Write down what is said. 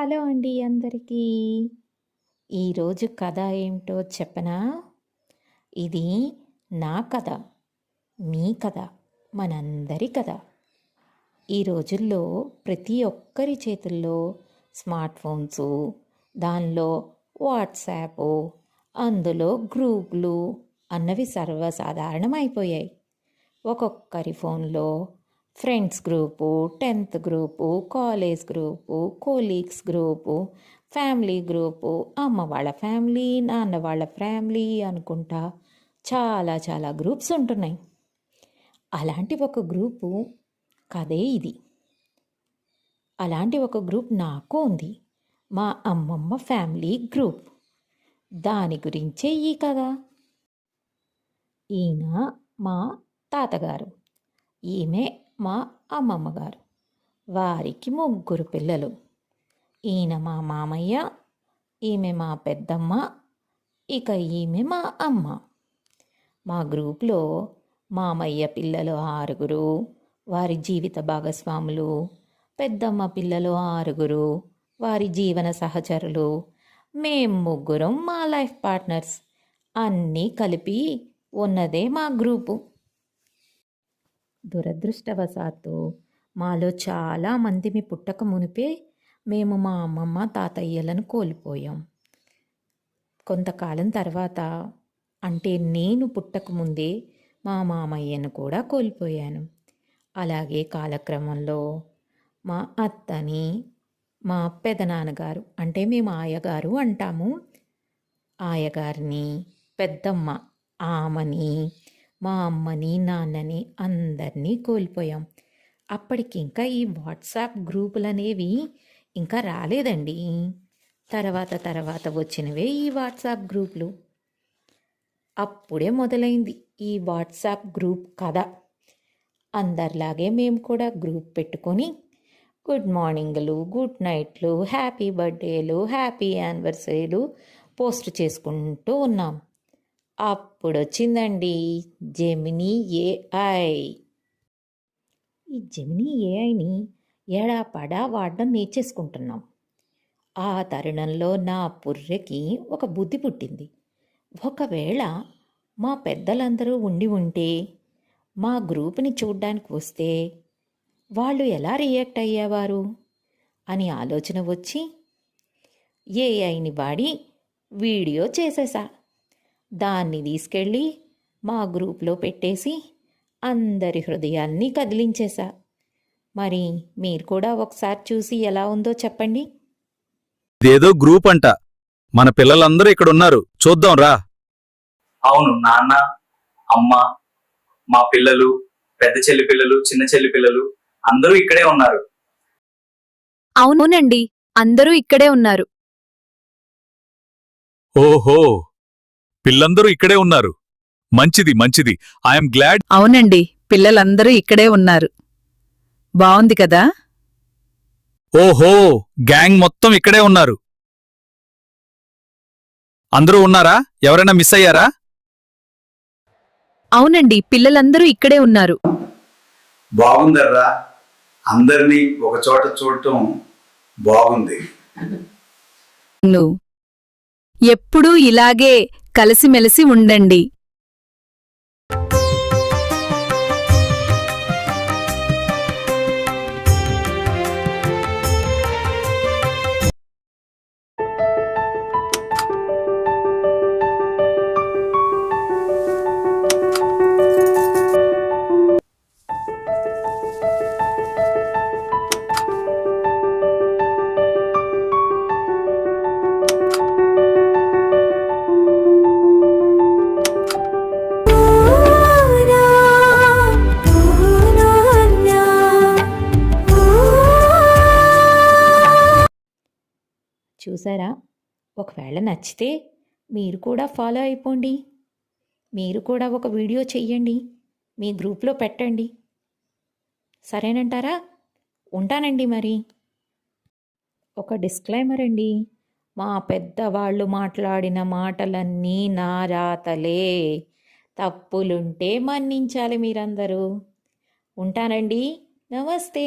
Hello అండి అందరికీ. ఈరోజు కథ ఏమిటో చెప్పనా? ఇది నా కథ మీ కథ మనందరి కథ. ఈ రోజుల్లో ప్రతి ఒక్కరి చేతుల్లో స్మార్ట్ ఫోన్స్ దానిలో వాట్సాప్ అందులో గ్రూపులు అన్నవి సర్వసాధారణమైపోయాయి. ఒక్కొక్కరి ఫోన్లో friends group tenth group college group colleagues group family group అమ్మ వాళ్ళ ఫ్యామిలీ నాన్న వాళ్ళ ఫ్యామిలీ అనుకుంటా చాలా చాలా గ్రూప్స్ ఉంటున్నాయి. అలాంటి ఒక గ్రూపు కదే ఇది. అలాంటి ఒక గ్రూప్ నాకు ఉంది. మా అమ్మమ్మ ఫ్యామిలీ గ్రూప్. దాని గురించే ఈ కథ. ఈయన మా తాతగారు. ఈమె మా అమ్మమ్మ గారు వారికి ముగ్గురు పిల్లలు. ఈయన మా మామయ్య ఈమె మా పెద్దమ్మ ఇక ఈమె మా అమ్మ. మా గ్రూప్లో మామయ్య పిల్లలు ఆరుగురు వారి జీవిత భాగస్వాములు పెద్దమ్మ పిల్లలు ఆరుగురు వారి జీవన సహచరులు మేం ముగ్గురం మా లైఫ్ పార్ట్నర్స్. అన్నీ కలిపి ఉన్నదే మా గ్రూపు. దురదృష్టవశాత్తు మాలో చాలా మందిమి పుట్టక మునిపే మేము మా అమ్మమ్మ తాతయ్యలను కోల్పోయాం. కొంతకాలం తర్వాత అంటే నేను పుట్టక ముందే మా మామయ్యను కూడా కోల్పోయాను. అలాగే కాలక్రమంలో మా అత్తని మా పెదనాన్నగారు అంటే మేము ఆయగారు అంటాము. ఆయగారిని పెద్దమ్మ ఆమని మా అమ్మని నాన్నని అందరినీ కోల్పోయాం. అప్పటికి ఇంకా ఈ వాట్సాప్ గ్రూపులు అనేవి ఇంకా రాలేదండి. తర్వాత తర్వాత వచ్చినవే ఈ వాట్సాప్ గ్రూపులు. అప్పుడే మొదలైంది ఈ వాట్సాప్ గ్రూప్ కథ. అందరిలాగే మేము కూడా గ్రూప్ పెట్టుకొని గుడ్ మార్నింగ్లు గుడ్ నైట్లు హ్యాపీ బర్త్డేలు హ్యాపీ యానివర్సరీలు పోస్ట్ చేసుకుంటూ ఉన్నాం. అప్పుడు వచ్చిందండి జెమినీ ఏఐ ఈ జెమినీ ఏఐని ఎడాపడా వాడడం నేర్చేసుకుంటున్నాం. ఆ తరుణంలో నా పుర్రెకి ఒక బుద్ధి పుట్టింది. ఒకవేళ మా పెద్దలందరూ ఉండి ఉంటే మా గ్రూప్ని చూడ్డానికి వస్తే వాళ్ళు ఎలా రియాక్ట్ అయ్యేవారు? అని ఆలోచన వచ్చి ఏఐని వాడి వీడియో చేసేసా. దాన్ని తీసుకెళ్ళి మా గ్రూప్లో పెట్టేసి అందరి హృదయాన్ని కదిలించేశా. మరి మీరు కూడా ఒకసారి చూసి ఎలా ఉందో చెప్పండి. ఇదేదో గ్రూప్ అంట. మన పిల్లలందరూ ఇక్కడున్నారు చూద్దాం రా. అవును నాన్న అమ్మ మా పిల్లలు పెద్ద చెల్లి పిల్లలు చిన్న చెల్లి పిల్లలు అందరూ ఇక్కడే ఉన్నారు. అవునండి అందరూ ఇక్కడే ఉన్నారు. ఓహో! పిల్లందరూ ఇక్కడే ఉన్నారు. మంచిది మంచిది. ఐఎమ్ గ్లాడ్ అవునండి పిల్లలందరూ ఇక్కడే ఉన్నారు. బావుంది కదా? ఓహో గ్యాంగ్ మొత్తం ఇక్కడే ఉన్నారు. అందరూ ఉన్నారా? ఎవరైనా మిస్ అయ్యారా? అవునండి పిల్లలందరూ ఇక్కడే ఉన్నారు. బాగుందర్రా అందరినీ ఒక చోట చూడటం బాగుంది. నువ్వు ఎప్పుడూ ఇలాగే కలిసిమెలిసి ఉండండి. చూసారా? ఒకవేళ నచ్చితే మీరు కూడా ఫాలో అయిపోండి. మీరు కూడా ఒక వీడియో చెయ్యండి. మీ గ్రూప్లో పెట్టండి. సరేనంటారా? ఉంటానండి మరి. ఒక డిస్క్లైమర్ అండి. మా పెద్దవాళ్ళు మాట్లాడిన మాటలన్నీ నా రాతలే. తప్పులుంటే మన్నించాలి మీరందరూ. ఉంటానండి. నమస్తే.